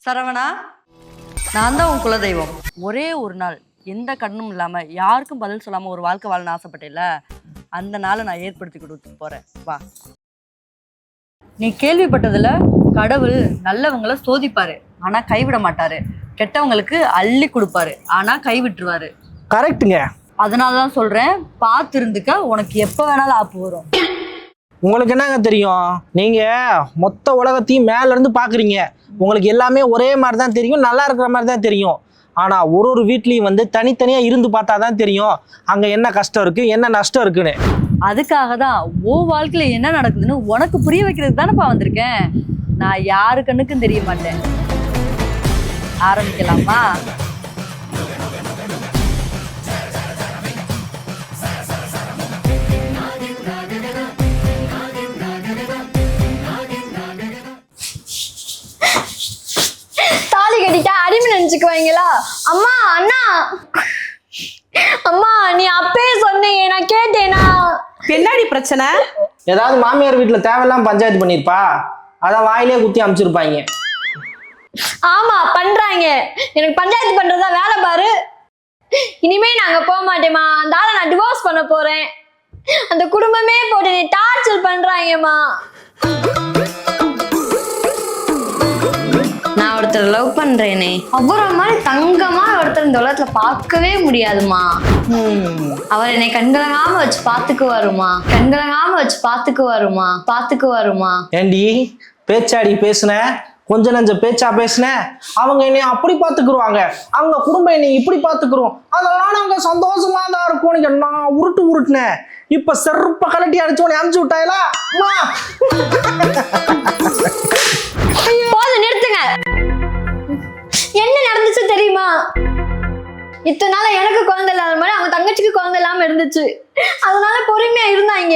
சரவணா நான் தான் உன் குலதெய்வம். ஒரே ஒரு நாள் எந்த கடனும் இல்லாமல் யாருக்கும் பதில் சொல்லாமல் ஒரு வாழ்க்கை வாழணும்னு ஆசைப்பட்டேல அந்த நாளை நான் ஏற்படுத்தி கொடுத்து போகிறேன் வா. நீ கேள்விப்பட்டதுல கடவுள் நல்லவங்கள சோதிப்பாரு. ஆனா கைவிட மாட்டாரு. கெட்டவங்களுக்கு அள்ளி கொடுப்பாரு. ஆனா கைவிட்டுருவாரு. கரெக்ட்டுங்க. அதனால தான் சொல்றேன் பார்த்து இருந்துக்க உனக்கு எப்போ வேணாலும் ஆப்பு வரும். உங்களுக்கு என்னங்க தெரியும்? நீங்கள் மொத்த உலகத்தையும் மேலேருந்து பார்க்குறீங்க உங்களுக்கு எல்லாமே ஒரே மாதிரி தான் தெரியும் நல்லா இருக்கிற மாதிரி தான் தெரியும். ஆனால் ஒரு ஒரு வீட்லேயும் வந்து தனித்தனியாக இருந்து பார்த்தா தான் தெரியும். அங்கே என்ன கஷ்டம் இருக்குது என்ன நஷ்டம் இருக்குன்னு. அதுக்காக தான் ஓ வாழ்க்கையில் என்ன நடக்குதுன்னு உனக்கு புரிய வைக்கிறதுக்கு தானேப்பா வந்திருக்கேன். நான் யாரு கண்ணுக்கும் தெரிய மாட்டேன். ஆரம்பிக்கலாமா? அடிமை நினைச்சுக்குவாங்களா? அம்மா அண்ணா. அம்மா நீ அப்பயே சொன்னீங்க நான் கேட்டேனா? என்னடி பிரச்சனை. ஏதாவது மாமியார் வீட்டுல தேவையில்லாம பஞ்சாயத்து பண்ணிருப்பா. அதான் வாயிலே குத்தி அமுச்சிருப்பாங்க. ஆமா பண்றாங்க. எனக்கு பஞ்சாயத்து பண்றதா வேலை பாரு. இனிமே நாங்க போக மாட்டேம்மா. அந்த ஆளை நான் டிவோர்ஸ் பண்ண போறேன். அந்த குடும்பமே போட்டு நீ டார்ச்சர் பண்றாங்கம்மா. ஒருத்தர் லவ் பண்றேனே. அவரை மாதிரி தங்கமா ஒருத்தர் இந்த உலகத்துல பார்க்கவே முடியாதுமா. அவர் என்னை கண்கலங்காம வச்சு பாத்துக்கு வருமா கண்கலங்காம வச்சு பாத்துக்கு வருமா பாத்துக்கு வருமா ஏண்டி பேச்சாடி பேசுன? கொஞ்ச நஞ்ச பேச்சா பேசுன? அவங்க என்னை அப்படி பாத்துக்குருவாங்க அவங்க குடும்பம் என்னை இப்படி பாத்துக்குறோம் அதெல்லாம் நாங்க சந்தோஷமா தான் இருக்கோம் நான் உருட்டு உருட்டுனேன் இப்ப செருப்ப கலட்டி அடிச்சோன்னு உன்னை அமுச்சு விட்டாயலா? தெரியுமா இத்தனை நாள் எனக்கு குழந்தை இல்லாத மாதிரி அவங்க தங்கச்சிக்கு குழந்தை இல்லாம இருந்துச்சு. அதனால பொறுமையா இருந்தாங்க.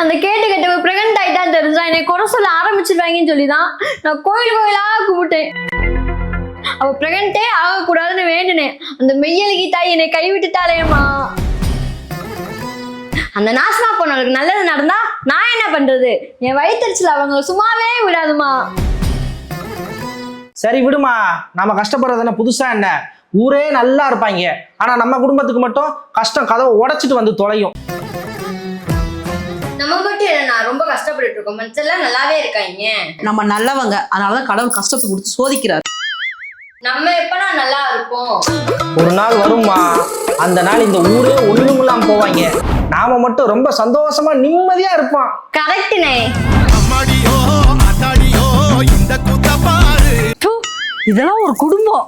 அந்த கேட்டு கேட்டு பிரெக்னென்ட் ஆயிட்டான்னு தெரிஞ்சா என்னை குறை சொல்ல ஆரம்பிச்சிருவாங்கன்னு சொல்லி தான் நான் கோயில் கோயிலா கூப்பிட்டேன் அவ பிரெக்னென்ட்டே ஆகக்கூடாதுன்னு வேண்டினேன். அந்த மெய்யலகி தாய் என்னை கைவிட்டுட்டாளேம்மா. அந்த நாசமா போனவளுக்கு நல்லது நடந்தா நான் என்ன பண்றது? என் வயிற்றுச்சல் அவங்க சும்மாவே விடாதுமா சரி விடுமா. நம்ம கஷ்டப்படுறது என்ன? புதுசா என்ன? ஊரே நல்லா இருப்பாங்க. ஆனா நம்ம குடும்பத்துக்கு மட்டும் கஷ்டம் கதவை உடைச்சிட்டு வந்து தொலையும். நம்ம மட்டும் என்ன ரொம்ப கஷ்டப்பட்டு இருக்கோம். மனசெல்லாம் நல்லாவே இருக்காங்க. நம்ம நல்லவங்க. அதனாலதான் கடவுள் கஷ்டத்தை கொடுத்து சோதிக்கிறார். நம்ம எப்பனா நல்லா இருப்போம். ஒரு நாள் வரும்மா. அந்த நாள் இந்த ஊரே இல்லாம போவாங்க. நாம மட்டும் ரொம்ப சந்தோஷமா நிம்மதியா இருப்போம். கரெக்டுனே அம்மாடியோ அத்தாடியோ இந்த இதெல்லாம் ஒரு குடும்பம்.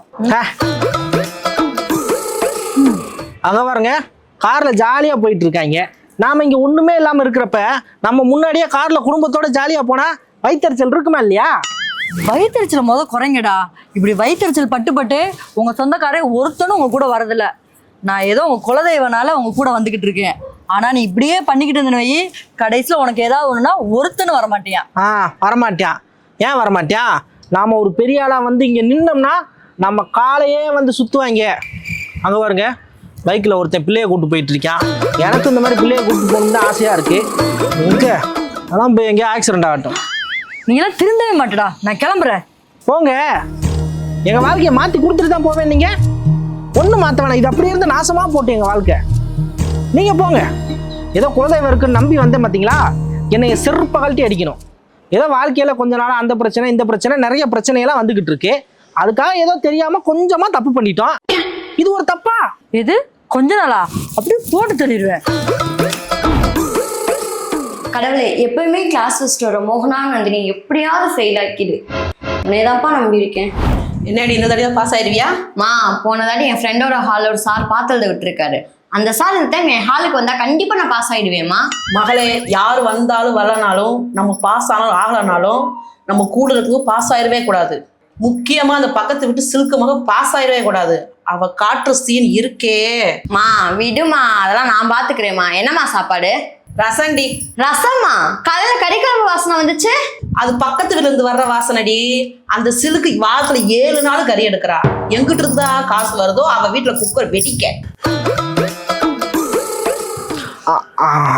அங்க பாருங்க கார்ல ஜாலியா போயிட்டு இருக்காங்க நாம இங்க ஒண்ணுமே இல்லாம இருக்கிறப்ப நம்ம முன்னாடியே கார்ல குடும்பத்தோட ஜாலியா போனா வயிற்றுச்சல் இருக்குமா இல்லையா? வயிற்றுச்சல் முத குறைங்கடா. இப்படி வயிற்றுச்சல் பட்டு பட்டு உங்க சொந்தக்காரே ஒருத்தனும் உங்க கூட வரதில்ல. நான் ஏதோ உங்க குலதெய்வனால உங்க கூட வந்துகிட்டு இருக்கேன். ஆனா நீ இப்படியே பண்ணிக்கிட்டு இருந்தன வை. கடைசியில் உனக்கு ஏதாவது ஒண்ணுனா ஒருத்தனும் வர மாட்டியான் ஆ வரமாட்டான் ஏன் வரமாட்டான் நாம ஒரு பெரிய ஆளா வந்து இங்க நின்னோம்னா நம்ம காலையே வந்து சுத்துவாங்க. அங்க பாருங்க பைக்கில் ஒருத்தன் பிள்ளைய கூட்டு போயிட்டு இருக்கான் எனக்கு இந்த மாதிரி பிள்ளைய கூட்டு போகணும்னு தான் ஆசையா இருக்கு. எங்க அதான் போய் எங்கேயோ ஆக்சிடென்ட் ஆகட்டும். நீங்களாம் திருந்தவே மாட்டடா. நான் கிளம்புறேன். போங்க. எங்க வாழ்க்கையை மாத்தி கொடுத்துட்டு தான் போவேன் நீங்க. ஒன்றும் மாத்த வேணாம். இது அப்படியே இருந்து நாசமா போட்டு எங்க வாழ்க்கை. நீங்க போங்க. ஏதோ குலதெய்வம் இருக்குன்னு நம்பி வந்தேன் பாத்தீங்களா? என்னைய செருப்ப கழட்டி அடிக்கணும். ஏதோ வாழ்க்கையில கொஞ்ச நாளா அந்த பிரச்சனை இந்த பிரச்சனை நிறைய பிரச்சனையெல்லாம் வந்துகிட்டு இருக்கு. அதுக்காக ஏதோ தெரியாம கொஞ்சமா தப்பு பண்ணிட்டோம். இது ஒரு தப்பா? எது? கொஞ்ச நாளா? அப்படியே போட்டு தள்ளிடுவேன். கடவுளே எப்பயுமே கிளாஸ் ஃபர்ஸ்ட் வர மோகனா நந்தினி எப்படியாவது ஃபெயில் ஆக்கிடு. உன்னையதான்ப்பா நம்பி இருக்கேன். என்னடி இந்த தடவை பாஸ் ஆயிருவியா? மா போன தாட்டி என் ஃப்ரெண்டோட ஒரு சார் பார்த்ததை விட்டுருக்காரு அந்த சார் இந்த டைம் என் ஹாலுக்கு வந்தா கண்டிப்பா நான் பாஸ் ஆயிடுவேம்மா. மகளே யார் வந்தாலும் வரலனாலும் நம்ம பாஸ் ஆனாலும் ஆகலனாலும் நம்ம கூட இருக்கிறது பாஸ் ஆயிடவே கூடாது. முக்கியமா அந்த பக்கத்து விட்டு சில்க்கு மக பாஸ் ஆயிடவே கூடாது. அவ காட்டுற சீன் இருக்கே. மா விடுமா அதெல்லாம் நான் பாத்துக்கிறேம்மா. என்னம்மா சாப்பாடு? ரசண்டி. ரசமா காலையில கறிக்குழம்பு வாசனை வந்துச்சு? அது பக்கத்து வீட்டுல இருந்து வர்ற வாசனடி. அந்த சிலுக்கு வாரத்துல ஏழு நாள் கறி எடுக்கிறா. எங்கிட்ட இருந்தா காசு வருதோ அவ வீட்டுல குக்கர் வெடிக்க.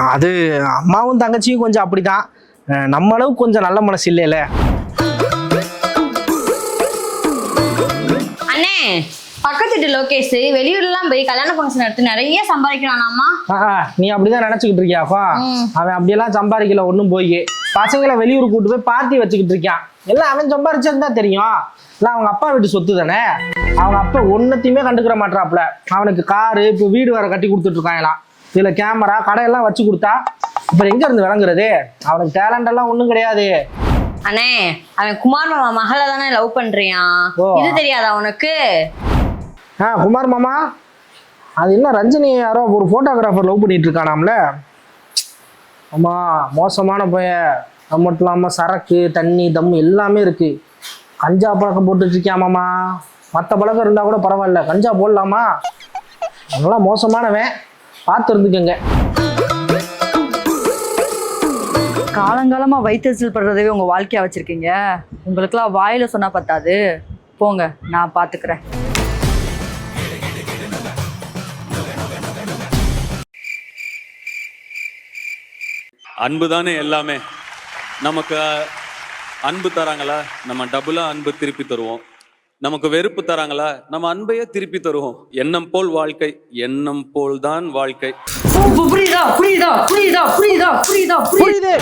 அது அம்மாவும் தங்கச்சியும் கொஞ்சம் அப்படிதான். அஹ் நம்ம அளவுக்கு கொஞ்சம் நல்ல மனசு இல்லைல்ல பக்கத்து வீட்டு லோகேஷ் வெளியூர்லாம் போய் கல்யாண ஃபங்க்ஷன் எடுத்து நிறைய சம்பாதிக்கிறானாமா? நீ அப்படிதான் நினைச்சுக்கிட்டு இருக்கியாப்பா அவன் அப்படியெல்லாம் சம்பாதிக்கல ஒண்ணும் போய். பசங்களை வெளியூர் கூட்டு போய் பார்ட்டி வச்சுக்கிட்டு இருக்கான். எல்லாம் அவன் சம்பாரிச்சதுதான் தெரியும். எல்லாம் அவங்க அப்பா வீட்டு சொத்து தானே? அவங்க அப்பா ஒன்னத்தையுமே கண்டுக்கிற மாட்டாப்ல அவனுக்கு காரு இப்போ வீடு வேற கட்டி கொடுத்துட்டு இருக்காங்களாம். இதுல கேமரா கடையெல்லாம் வச்சு கொடுத்தா அப்புறம் எங்க இருந்து விளங்குறது? அவனுக்கு டேலண்ட் எல்லாம் ஒண்ணும் கிடையாது. அண்ணே அவன் குமார் மாமா மகளை தானே லவ் பண்றியான் ஓ. இது தெரியாதா உனக்கு? ஆ குமார் மாமா? அது என்ன ரஞ்சினி யாரோ ஒரு ஃபோட்டோகிராஃபர் லவ் பண்ணிட்டு இருக்கானாம்ல? ஆமா மோசமான பையன். அது மட்டும் இல்லாமல் சரக்கு தண்ணி தம் எல்லாமே இருக்கு. கஞ்சா பழக்கம் போட்டுட்டு மற்ற பழக்கம் இருந்தால் கூட பரவாயில்ல. கஞ்சா போடலாமா? நல்லா மோசமானவன். பார்த்து இருந்துக்கங்க காலங்காலமா வயிற்றுச்சல் படுறதவே உங்க வாழ்க்கையா வச்சிருக்கீங்க. உங்களுக்குலாம் வாயில சொன்னா பத்தாது. போங்க நான் பாத்துக்கிறேன். அன்பு தானே எல்லாமே. நமக்கு அன்பு தராங்களா? நம்ம டபுளா அன்பு திருப்பி தருவோம். நமக்கு வெறுப்பு தராங்களா? நம்ம அன்பையே திருப்பி தருவோம். எண்ணம் போல் வாழ்க்கை எண்ணம் போல் தான் வாழ்க்கை. புரியுதா? புரியுதா? புரியுதா? புரியுதா? புரியுதா? புரியுதா? புரியுது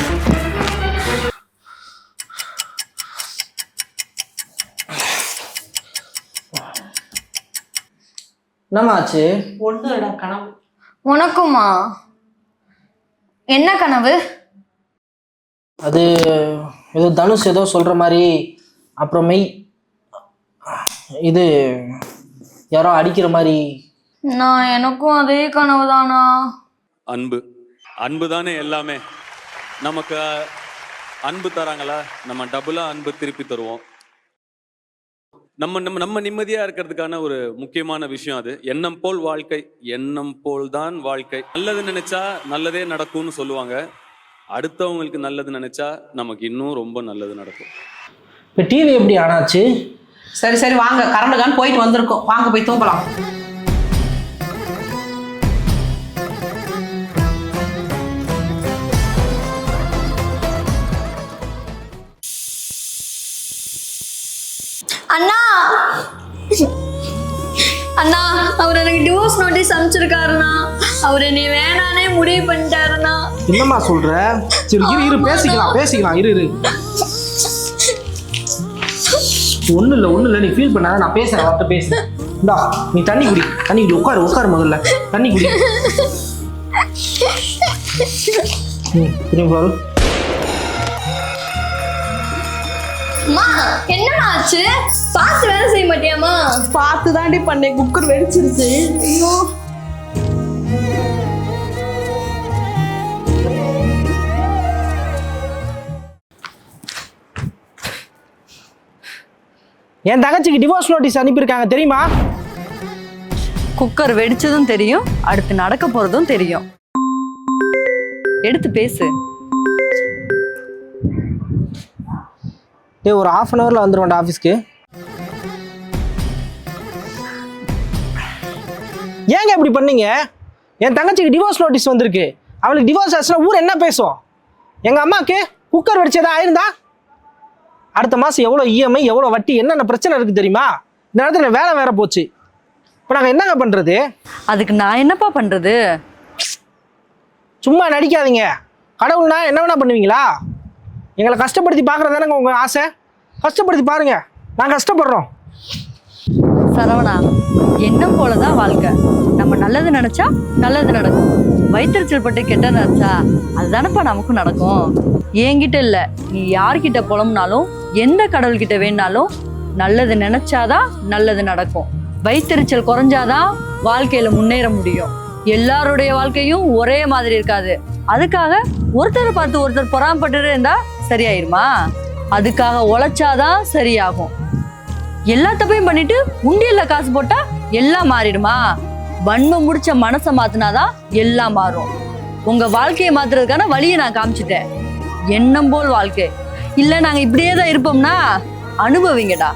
என்னமாச்சு ஒண்ணுடா கனவு. உனக்குமா? என்ன கனவு? அது ஏதோ தனுஷ் ஏதோ சொல்ற மாதிரி அப்புறம் மெய் இது யாரோ அடிக்கிற மாதிரி. நான் எனக்கும் அதே கனவு தானா? அன்பு. அன்பு தானே எல்லாமே. நமக்கு அன்பு தராங்களா? நம்ம டபுளா அன்பு திருப்பி தருவோம். நம்ம நம்ம நம்ம நிம்மதியா இருக்கிறதுக்கான ஒரு முக்கியமான விஷயம் அது. எண்ணம் போல் வாழ்க்கை எண்ணம் போல் தான் வாழ்க்கை. நல்லது நினைச்சா நல்லதே நடக்கும்னு சொல்லுவாங்க. அடுத்தவங்களுக்கு நல்லது நினைச்சா நமக்கு இன்னும் ரொம்ப நல்லது நடக்கும். இப்போ டிவி எப்படி ஆனாச்சு சரி சரி வாங்க. கரண்ட் கான் போயிட்டு வந்திருக்கோம். வாங்க போய் தூங்கலாம். அண்ணா! அண்ணா அவர் எனக்கு டிவோர்ஸ் நோட்டீஸ் அனுப்பிச்சிருக்காருண்ணா. அவர் என்னை வேணானே முடிவு பண்ணிட்டாருண்ணா. என்னம்மா சொல்ற? சரி இரு இரு பேசிக்கலாம் பேசிக்கலாம் இரு இரு. ஒன்றும் இல்லை ஒன்றும் இல்லை நீ ஃபீல் பண்ணாத நான் பேசுறேன் அவர்கிட்ட பேசுறேன். இந்தா நீ தண்ணி குடி. தண்ணி குடி உட்காரு உட்காரு முதல்ல. தண்ணி குடி. ம் திரும்பி பாரு. அம்மா என்னம்மா ஆச்சு? பார்த்து வேலை செய்ய மாட்டியாம்மா? பார்த்து தாண்டி பண்ணேன் குக்கர் வெடிச்சிருச்சு. ஐயோ. என் தங்கச்சிக்கு டிவோர்ஸ் நோட்டீஸ் அனுப்பியிருக்காங்க தெரியுமா? குக்கர் வெடிச்சதும் தெரியும் அடுத்து நடக்க போறதும் தெரியும். எடுத்து பேசு. ஏ ஒரு ஹாஃப் அன் ஹவரில் வந்துருவேன்டா ஆஃபீஸ்க்கு ஏங்க இப்படி பண்ணீங்க? என் தங்கச்சிக்கு டிவோர்ஸ் நோட்டீஸ் வந்திருக்கு. அவளுக்கு டிவோர்ஸ் ஆச்சுன்னா ஊர் என்ன பேசும்? எங்கள் அம்மாவுக்கு குக்கர் வெடிச்சதா? ஆயிருந்தா? அடுத்த மாதம் எவ்வளோ இஎம்ஐ எவ்வளோ வட்டி என்னென்ன பிரச்சனை இருக்குது தெரியுமா? இந்த நேரத்தில் வேலை வேற போச்சு. இப்போ நாங்கள் என்னங்க பண்ணுறது அதுக்கு நான் என்னப்பா பண்றது? சும்மா நடிக்காதீங்க. கடவுள்னா என்ன வேணா பண்ணுவீங்களா? எங்களை கஷ்டப்படுத்தி பார்க்குறது தானேங்க உங்கள் ஆசை? கஷ்டப்படுத்தி பாருங்க. நான் கஷ்டப்படுறோம். சரவணா எண்ணம் போலதான் வாழ்க்கை. நம்ம நல்லது நினைச்சா நல்லது நடக்கும். வயிற்றுச்சல் பட்டு கெட்ட நினைச்சா அதுதானப்பா நமக்கும் நடக்கும். என்கிட்ட இல்ல. நீ யார்கிட்ட புலம்புனாலும் எந்த கடவுள்கிட்ட வேணாலும் நல்லது நினைச்சாதான் நல்லது நடக்கும். வயிற்றுச்சல் குறைஞ்சாதான் வாழ்க்கையில முன்னேற முடியும். எல்லாருடைய வாழ்க்கையும் ஒரே மாதிரி இருக்காது. அதுக்காக ஒருத்தரை பார்த்து ஒருத்தர் பொறாமப்பட்டு இருந்தா சரியாயிருமா? அதுக்காக உழைச்சாதான் சரியாகும். எல்லா தப்பையும் பண்ணிட்டு உண்டியல்ல காசு போட்டா எல்லாம் மாறிடுமா? வன்மை முடிச்ச மனசை மாத்தினாதான் எல்லாம் மாறும். உங்க வாழ்க்கையை மாத்துறதுக்கான வழியை நான் காமிச்சிட்டேன். எண்ணம் போல் வாழ்க்கை. இல்லை நாங்கள் இப்படியே தான் இருப்போம்னா அனுபவிங்கடா.